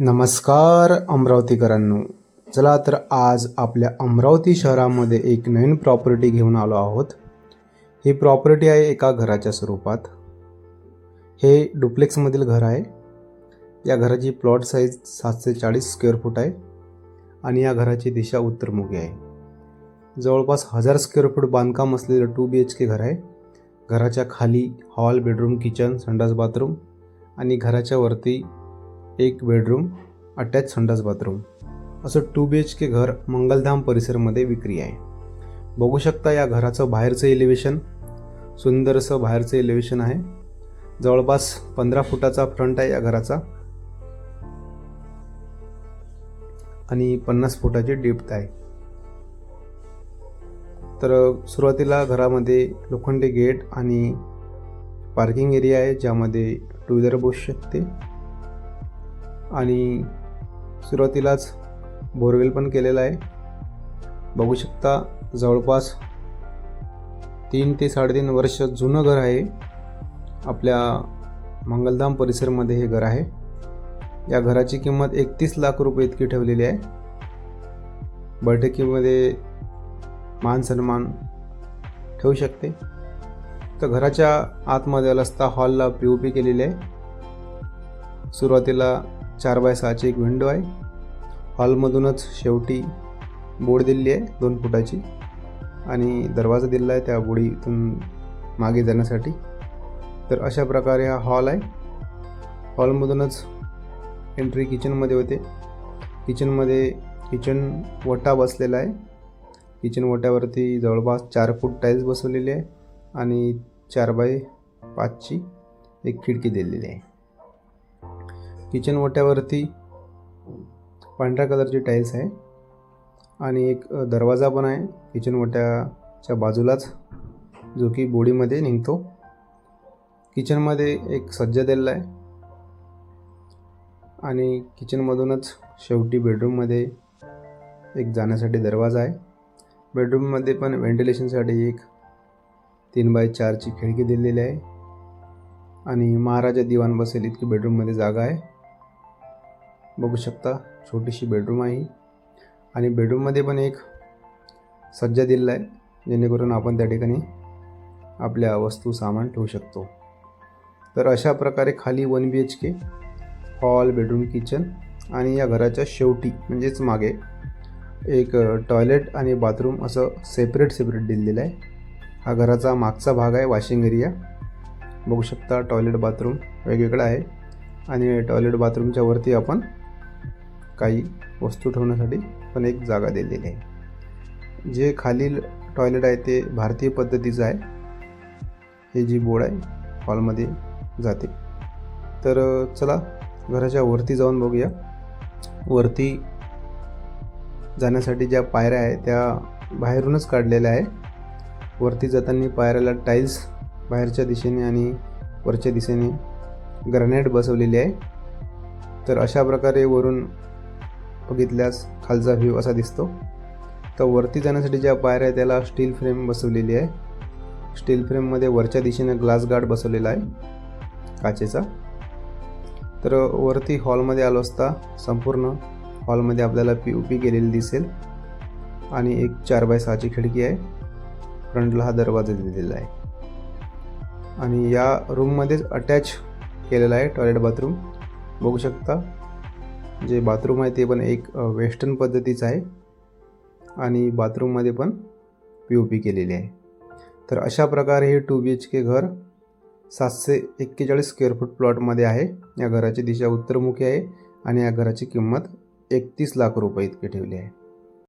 नमस्कार अमरावतीकरांनो. चला तर आज आपल्या अमरावती शहरामध्ये एक नवीन प्रॉपर्टी घेऊन आलो आहोत. ही प्रॉपर्टी आहे एका घराच्या स्वरूपात. हे डुप्लेक्समधील घर आहे. या घराची प्लॉट साईज सातशे चाळीस स्क्वेअर फूट आहे आणि या घराची दिशा उत्तरमुखी आहे. जवळपास हजार स्क्वेअर फूट बांधकाम असलेलं टू बी एच के घर आहे. घराच्या खाली हॉल बेडरूम किचन संडास बाथरूम आणि घराच्या वरती एक बेडरूम अटॅच संडास बाथरूम असं टू बी एच के घर मंगलधाम परिसरमध्ये विक्री आहे. बघू शकता या घराचं बाहेरचं एलिव्हेशन सुंदरसं बाहेरचं एलिव्हेशन आहे. जवळपास पंधरा फुटाचा फ्रंट आहे या घराचा. आणि पन्नास फुटाची डेप्थ आहे. तर सुरुवातीला घरामध्ये लोखंडी गेट आणि पार्किंग एरिया आहे ज्यामध्ये टू व्हीलर बसू शकते. आणि सुरुवातीलाच बोरवेल पण केलेला आहे. बघू शकता जवळपास तीन ते साडेतीन वर्ष जुनं घर आहे. आपल्या मंगलधाम परिसरमध्ये हे घर आहे. या घराची किंमत एकतीस लाख रुपये इतकी ठेवलेली आहे. बैठकीमध्ये मान सन्मान ठेवू शकते. तर घराच्या आतमध्ये असता हॉलला पी ओ पी केलेली आहे. सुरुवातीला चार बाय सहाची एक विंडो आहे. हॉलमधूनच शेवटी बोर्ड दिलेली आहे दोन फुटाची. आणि दरवाजा दिलेला आहे त्या बोडीतून मागे जाण्यासाठी. तर अशा प्रकारे हा हॉल आहे. हॉलमधूनच एंट्री किचनमध्ये होते. किचनमध्ये किचन वटा बसलेला आहे. किचन वट्यावरती जवळपास चार फूट टाईल्स बसवलेली आहे. आणि चार बाय पाचची एक खिडकी दिलेली आहे. किचन ओट्यावरती पांढऱ्या कलरची टाईल्स आहे. आणि एक दरवाजा पण आहे. किचन ओट्याच्या बाजूलाच जो की बोडीमध्ये निघतो. किचनमध्ये एक सज्जा दिलेला आहे. आणि किचनमधूनच शेवटी बेडरूममध्ये एक जाण्यासाठी दरवाजा आहे. बेडरूममध्ये पण व्हेंटिलेशनसाठी एक तीन बाय चारची खिडकी दिलेली आहे. आणि महाराजा दिवाण बसेल इतकी बेडरूममध्ये जागा आहे. बघू शकता छोटीशी बेडरूम आहे आणि बेडरूममध्ये पण एक सज्जा दिलेला आहे जेणेकरून आपण त्या ठिकाणी आपल्या वस्तू सामान ठेवू शकतो. तर अशा प्रकारे खाली one B H K hall bedroom kitchen आणि या घराच्या शेवटी म्हणजेच मागे एक टॉयलेट आणि बाथरूम असं सेपरेट सेपरेट दिलेलं आहे. हा घराचा मागचा भाग आहे वॉशिंग एरिया बघू शकता टॉयलेट बाथरूम वेगवेगळं आहे. आणि टॉयलेट बाथरूमच्या वरती आपण काही वस्तू ठेवण्यासाठी पण एक जागा दिलेली आहे. जे खालील टॉयलेट आहे ते भारतीय पद्धतीचं आहे. हे जी बोर्ड आहे हॉलमध्ये जाते. तर चला घराच्या वरती जाऊन बघूया. वरती जाण्यासाठी ज्या पायऱ्या आहे त्या बाहेरूनच काढलेल्या आहे वरती जाताना पायऱ्याला टाईल्स बाहेरच्या दिशेने आणि वरच्या दिशेने ग्रॅनाईट बसवलेली आहे. तर अशा प्रकारे वरून बघितल्यास खालचा व्ह्यू असा दिसतो. तर वरती जाण्यासाठी ज्या पायऱ्या आहे त्याला स्टील फ्रेम बसवलेली आहे. स्टील फ्रेममध्ये वरच्या दिशेने ग्लास गार्ड बसवलेला आहे. काचेचा. तर वरती हॉलमध्ये आलो असता संपूर्ण हॉलमध्ये आपल्याला पी ओ पी केलेली दिसेल. आणि एक चार बाय सहाची खिडकी आहे. फ्रंटला हा दरवाजा दिलेला आहे. आणि या रूममध्येच अटॅच केलेला आहे टॉयलेट बाथरूम बघू शकता जे बाथरूम आहे ते पण एक वेस्टर्न पद्धतीचं आहे. आणि बाथरूममध्ये पण पी ओ पी केलेली आहे. तर अशा प्रकारे हे टू बी एच के घर सातशे एक्केचाळीस स्क्वेअर फूट प्लॉटमध्ये आहे. या घराची दिशा उत्तरमुखी आहे आणि या घराची किंमत एकतीस लाख रुपये इतकी ठेवली आहे.